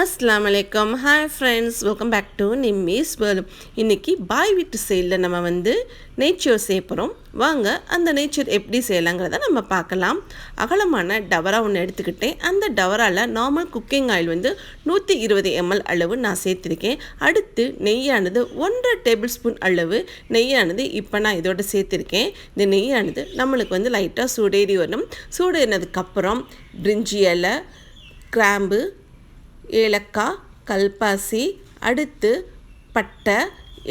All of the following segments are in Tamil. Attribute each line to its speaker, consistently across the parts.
Speaker 1: அஸ்லாம் வலைக்கம் hi friends welcome back to Nimmi's world இன்றைக்கி பாய் வீட்டு சைடில் நம்ம வந்து நேச்சர் செய்ய போகிறோம் வாங்க அந்த நேச்சர் எப்படி செய்யலாங்கிறத நம்ம பார்க்கலாம். அகலமான டவரா ஒன்று எடுத்துக்கிட்டேன். அந்த டவராவில் நார்மல் குக்கிங் ஆயில் வந்து நூற்றி இருபது எம்எல் அளவு நான் சேர்த்துருக்கேன். அடுத்து நெய்யானது ஒன்றரை டேபிள் ஸ்பூன் அளவு நெய்யானது இப்போ நான் இதோட சேர்த்துருக்கேன். இந்த நெய்யானது நம்மளுக்கு வந்து லைட்டாக சூடேறி வரும் சூடேறினதுக்கப்புறம் பிரிஞ்சி இலை கிராம்பு ஏலக்காய் கல்பாசி அடுத்து பட்டை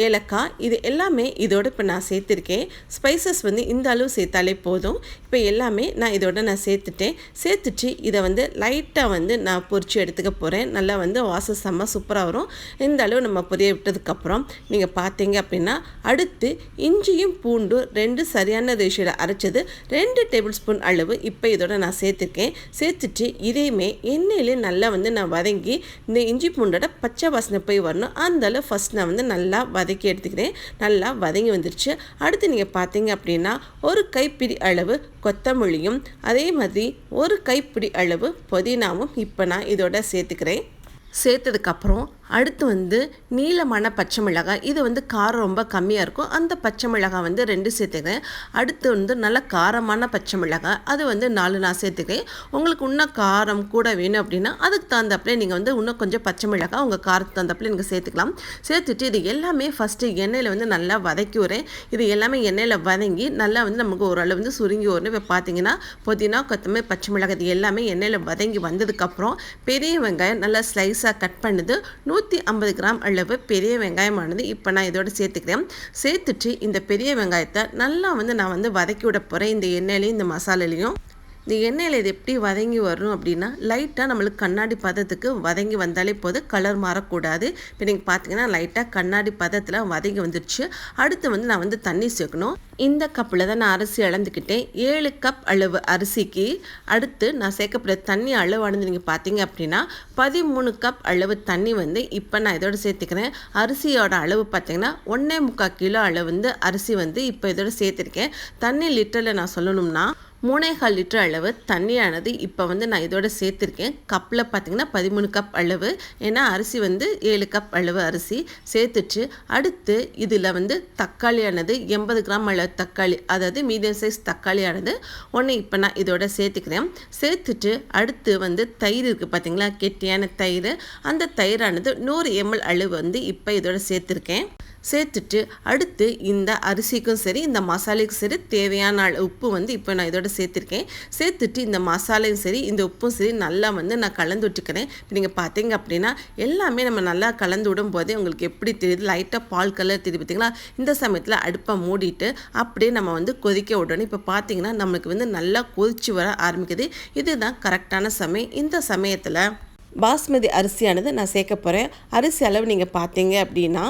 Speaker 1: ஏலக்காய் இது எல்லாமே இதோட இப்போ நான் சேர்த்துருக்கேன். ஸ்பைசஸ் வந்து இந்த அளவு சேர்த்தாலே போதும். இப்போ எல்லாமே நான் இதோட நான் சேர்த்துட்டேன். சேர்த்துட்டு இதை வந்து லைட்டாக வந்து நான் பொரித்து எடுத்துக்க போகிறேன் நல்லா வந்து வாசல் செம்ம சூப்பராக வரும். இந்த அளவு நம்ம பொரிய விட்டதுக்கப்புறம் நீங்கள் பார்த்தீங்க அப்படின்னா அடுத்து இஞ்சியும் பூண்டும் ரெண்டு சரியான ரேஷியில் அரைச்சது ரெண்டு டேபிள் ஸ்பூன் அளவு இப்போ இதோட நான் சேர்த்துருக்கேன். சேர்த்துட்டு இதையுமே எண்ணெயிலே நல்லா வந்து நான் வதங்கி இந்த இஞ்சி பூண்டோட பச்சை வாசனை போய் வரணும். அந்த அளவு ஃபஸ்ட் நான் வந்து நல்லா வதக்கி எடுத்துக்கிறேன். நல்லா வதங்கி வந்துருச்சு. அடுத்து நீங்கள் பார்த்தீங்க அப்படின்னா ஒரு கைப்பிடி அளவு கொத்தமல்லியும் அதே மாதிரி ஒரு கைப்பிடி அளவு புதினாவும் இப்போ நான் இதோட சேர்த்துக்கிறேன். சேர்த்ததுக்கப்புறம் அடுத்து வந்து நீளமான பச்சை மிளகாய். இது வந்து காரம் ரொம்ப கம்மியாக இருக்கும். அந்த பச்சை மிளகாய் வந்து ரெண்டு சேர்த்துக்கிறேன். அடுத்து வந்து நல்ல காரமான பச்சை மிளகாய். அது வந்து நாலு நான் சேர்த்துக்கிறேன். உங்களுக்கு இன்னும் காரம் கூட வேணும் அப்படின்னா அதுக்கு தகுந்தப்பலே நீங்கள் வந்து இன்னும் கொஞ்சம் பச்சை மிளகாய் உங்கள் காரத்துக்கு தகுந்தப்பலே நீங்கள் சேர்த்துக்கலாம். சேர்த்துட்டு இது எல்லாமே ஃபஸ்ட்டு எண்ணெயில் வந்து நல்லா வதக்கி விடுறேன். இது எல்லாமே எண்ணெயில் வதங்கி நல்லா வந்து நமக்கு ஓரளவு வந்து சுருங்கி வரணும். இப்போ பார்த்தீங்கன்னா புதினா கொத்தமல்லி பச்சை மிளகாய் இது எல்லாமே எண்ணெயில் வதங்கி வந்ததுக்கப்புறம் பெரிய வெங்காயம் நல்லா ஸ்லைஸாக கட் பண்ணுது நூற்றி ஐம்பது கிராம் அளவு பெரிய வெங்காயமானது இப்போ நான் இதோட சேர்த்துக்கிறேன். சேர்த்துட்டு இந்த பெரிய வெங்காயத்தை நல்லா வந்து நான் வந்து வதக்கி விட போகிறேன் இந்த எண்ணெயிலையும் இந்த மசாலையிலையும். இந்த எண்ணெயில் இது எப்படி வதங்கி வரும் அப்படின்னா லைட்டாக நம்மளுக்கு கண்ணாடி பதத்துக்கு வதங்கி வந்தாலே போதும். கலர் மாறக்கூடாது. இப்போ நீங்கள் பார்த்தீங்கன்னா லைட்டாக கண்ணாடி பதத்தில் வதங்கி வந்துடுச்சு அடுத்து வந்து நான் வந்து தண்ணி சேர்க்கணும். இந்த கப்பில் தான் நான் அரிசி அளந்துக்கிட்டேன். ஏழு கப் அளவு அரிசிக்கு அடுத்து நான் சேர்க்கப்படுற தண்ணி அளவானது நீங்கள் பார்த்தீங்க அப்படின்னா பதிமூணு கப் அளவு தண்ணி வந்து இப்போ நான் இதோட சேர்த்துக்கிறேன். அரிசியோட அளவு பார்த்தீங்கன்னா ஒன்றே முக்கால் கிலோ அளவு வந்து அரிசி வந்து இப்போ இதோட சேர்த்துருக்கேன். தண்ணி லிட்டரில் நான் சொல்லணும்னா மூணேகால் லிட்டர் அளவு தண்ணியானது இப்போ வந்து நான் இதோட சேர்த்துருக்கேன். கப்பில் பார்த்திங்கன்னா பதிமூணு கப் அளவு. ஏன்னா அரிசி வந்து ஏழு கப் அளவு அரிசி சேர்த்துட்டு அடுத்து இதில் வந்து தக்காளியானது எண்பது கிராம் அளவு தக்காளி அதாவது மீடியம் சைஸ் தக்காளியானது ஒன்று இப்போ நான் இதோட சேர்த்துக்கிறேன். சேர்த்துட்டு அடுத்து வந்து தயிர் இருக்குது பார்த்தீங்களா கெட்டியான தயிர். அந்த தயிரானது நூறு எம்எல் அளவு வந்து இப்போ இதோட சேர்த்துருக்கேன். சேர்த்துட்டு அடுத்து இந்த அரிசிக்கும் சரி இந்த மசாலைக்கும் சரி தேவையான உப்பு வந்து இப்போ நான் இதோட சேர்த்துருக்கேன். சேர்த்துட்டு இந்த மசாலையும் சரி இந்த உப்பும் சரி நல்லா வந்து நான் கலந்து விட்டுக்கிறேன். இப்போ நீங்கள் பார்த்தீங்க அப்படின்னா எல்லாமே நம்ம நல்லா கலந்து விடும் போதே உங்களுக்கு எப்படி தெரியுது? லைட்டாக பால் கலர் தெரியுது பார்த்தீங்களா? இந்த சமயத்தில் அடுப்பை மூடிட்டு அப்படியே நம்ம வந்து கொதிக்க விடணும். இப்போ பார்த்தீங்கன்னா நம்மளுக்கு வந்து நல்லா கொதிச்சு வர ஆரம்பிக்குது. இதுதான் கரெக்டான சமயம். இந்த சமயத்தில் பாஸ்மதி அரிசியானது நான் சேர்க்க போகிறேன் அரிசி அளவு நீங்கள் பார்த்தீங்க அப்படின்னா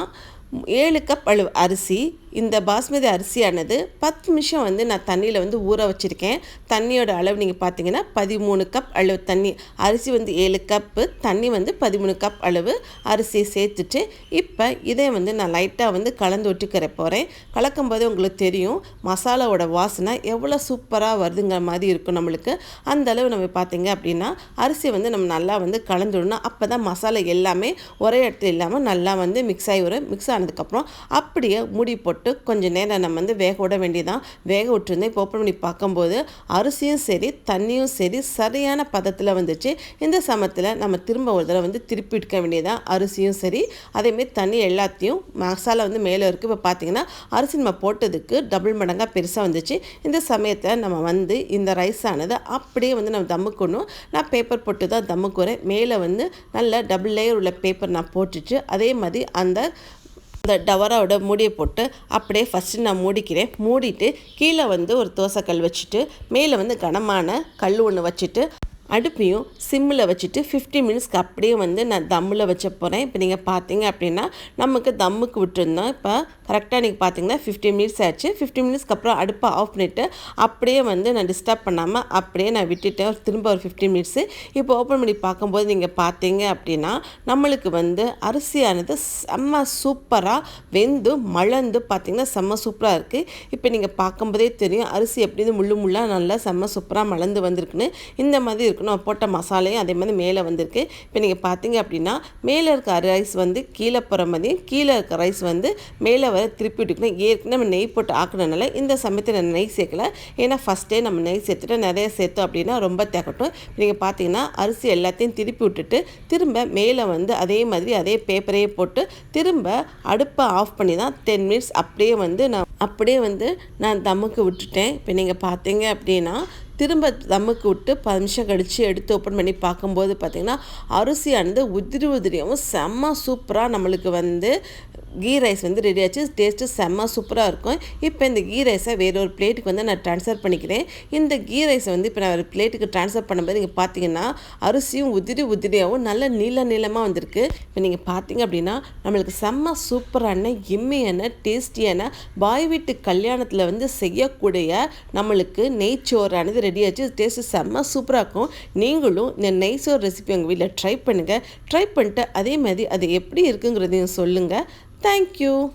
Speaker 1: ஏழு கப் அளவு அரிசி இந்த பாஸ்மதி அரிசியானது பத்து நிமிஷம் வந்து நான் தண்ணியில் வந்து ஊற வச்சுருக்கேன். தண்ணியோட அளவு நீங்கள் பார்த்தீங்கன்னா பதிமூணு கப் அளவு தண்ணி. அரிசி வந்து ஏழு கப்பு தண்ணி வந்து பதிமூணு கப் அளவு அரிசியை சேர்த்துட்டு இப்போ இதை வந்து நான் லைட்டாக வந்து கலந்து விட்டுக்கிற போகிறேன் கலக்கும் போது உங்களுக்கு தெரியும் மசாலாவோட வாசனை எவ்வளோ சூப்பராக வருதுங்கிற மாதிரி இருக்கும் நம்மளுக்கு. அந்த அளவு நம்ம பார்த்தீங்க அப்படின்னா அரிசி வந்து நம்ம நல்லா வந்து கலந்து விடணும். அப்போ தான் மசாலா எல்லாமே ஒரே இடத்துல இல்லாமல் நல்லா வந்து மிக்ஸ் ஆகி வரும். மிக்ஸ் ஆனதுக்கப்புறம் அப்படியே மூடி போட்டு போட்டு கொஞ்சம் நேரம் நம்ம வந்து வேக விட வேண்டியதான் வேக விட்டுருந்தேன் இப்போ ஓப்பன் பண்ணி பார்க்கும்போது அரிசியும் சரி தண்ணியும் சரி சரியான பதத்தில் வந்துச்சு. இந்த சமயத்தில் நம்ம திரும்ப ஒரு தடவை வந்து திருப்பி எடுக்க வேண்டியதான் அரிசியும் சரி அதேமாரி தண்ணி எல்லாத்தையும் மசாலா வந்து மேலே இருக்குது இப்போ பார்த்தீங்கன்னா அரிசி நம்ம போட்டதுக்கு டபுள் மடங்காக பெருசாக வந்துச்சு. இந்த சமயத்தில் நம்ம வந்து இந்த ரைஸ் ஆனது அப்படியே வந்து நம்ம தம்முக்கணும் நான் பேப்பர் போட்டு தான் தம்முக்குறேன் மேலே வந்து நல்ல டபுள் லேயர் உள்ள பேப்பர் நான் போட்டுட்டு அதே மாதிரி அந்த அந்த டவராவோட மூடியை போட்டு அப்படியே ஃபஸ்ட்டு நான் மூடிக்கிறேன். மூடிட்டு கீழே வந்து ஒரு தோசைக்கல் வச்சுட்டு மேலே வந்து கனமான கல் ஒன்று வச்சுட்டு அடுப்பையும் சிம்மில் வச்சுட்டு ஃபிஃப்டி மினிட்ஸ்க்கு அப்படியே வந்து நான் தம்மில் வச்ச போகிறேன் இப்போ நீங்கள் பார்த்தீங்க அப்படின்னா நமக்கு தம்முக்கு விட்டுருந்தோம். இப்போ கரெக்டாக நீங்கள் பார்த்தீங்கன்னா ஃபிஃப்டி மினிட்ஸ் ஆச்சு. ஃபிஃப்டி மினிட்ஸ்க்கு அப்புறம் அடுப்பை ஆஃப் பண்ணிவிட்டு அப்படியே வந்து நான் டிஸ்டர்ப் பண்ணாமல் அப்படியே நான் விட்டுட்டேன் திரும்ப ஒரு ஃபிஃப்டி மினிட்ஸு இப்போ ஓப்பன் பண்ணி பார்க்கும்போது நீங்கள் பார்த்தீங்க அப்படின்னா நம்மளுக்கு வந்து அரிசியானது செம்ம சூப்பராக வெந்து மலர்ந்து பார்த்திங்கன்னா செம்ம சூப்பராக இருக்குது இப்போ நீங்கள் பார்க்கும்போதே தெரியும் அரிசி எப்படி முள்ளு முள்ளாக நல்லா செம்ம சூப்பராக மலர்ந்து வந்திருக்குன்னு. இந்த மாதிரி இருக்கணும் போட்ட மசாலையும் அதே மாதிரி மேலே வந்திருக்கு. இப்போ நீங்கள் பார்த்தீங்க அப்படின்னா மேலே இருக்க ரைஸ் வந்து கீழே போகிற மாதிரியும் கீழே இருக்க ரைஸ் வந்து மேலே வர திருப்பி விட்டுக்கணும் ஏற்கனவே நம்ம நெய் போட்டு ஆக்கினனால இந்த சமயத்தில் நான் நெய் சேர்க்கல. ஏன்னா ஃபஸ்ட்டே நம்ம நெய் சேர்த்துட்டு நிறைய சேர்த்தோம் அப்படின்னா ரொம்ப தேக்கட்டும் நீங்கள் பார்த்தீங்கன்னா அரிசி எல்லாத்தையும் திருப்பி விட்டுட்டு திரும்ப மேலே வந்து அதே மாதிரி அதே பேப்பரையே போட்டு திரும்ப அடுப்பை ஆஃப் பண்ணி தான் டென் மினிட்ஸ் அப்படியே வந்து நான் அப்படியே வந்து நான் தம்முக்கு விட்டுட்டேன். இப்போ நீங்கள் பார்த்தீங்க அப்படின்னா திரும்ப தம்முக்கு விட்டு பத்து நிமிஷம் கழித்து எடுத்து ஓப்பன் பண்ணி பார்க்கும்போது பார்த்திங்கன்னா அரிசியானது உதிரி உதிரியாகவும் செம்ம சூப்பராக நம்மளுக்கு வந்து கீ ரைஸ் வந்து ரெடி ஆச்சு. டேஸ்ட்டு செம்ம சூப்பராக இருக்கும். இப்போ இந்த கீ ரைஸை வேற ஒரு பிளேட்டுக்கு வந்து நான் ட்ரான்ஸ்ஃபர் பண்ணிக்கிறேன். இந்த கீ ரைஸை வந்து இப்போ நான் ஒரு பிளேட்டுக்கு ட்ரான்ஸ்ஃபர் பண்ணும்போது நீங்கள் பார்த்தீங்கன்னா அரிசியும் உதிரி உதிரியாகவும் நல்ல நீள நீளமாக வந்திருக்கு. இப்போ நீங்கள் பார்த்தீங்க அப்படின்னா நம்மளுக்கு செம்ம சூப்பரான எம்மையான டேஸ்டியான பாய் வீட்டு கல்யாணத்தில் வந்து செய்யக்கூடிய நம்மளுக்கு நெய்ச்சோறானது ரெடி ஆச்சு. டேஸ்ட்டு செம்ம சூப்பராக இருக்கும். நீங்களும் இந்த நெய்ச்சோர் ரெசிபி உங்கள் வீட்டில் ட்ரை பண்ணுங்கள் ட்ரை பண்ணிட்டு அதே மாதிரி அது எப்படி இருக்குங்கிறதையும் சொல்லுங்கள் Thank you.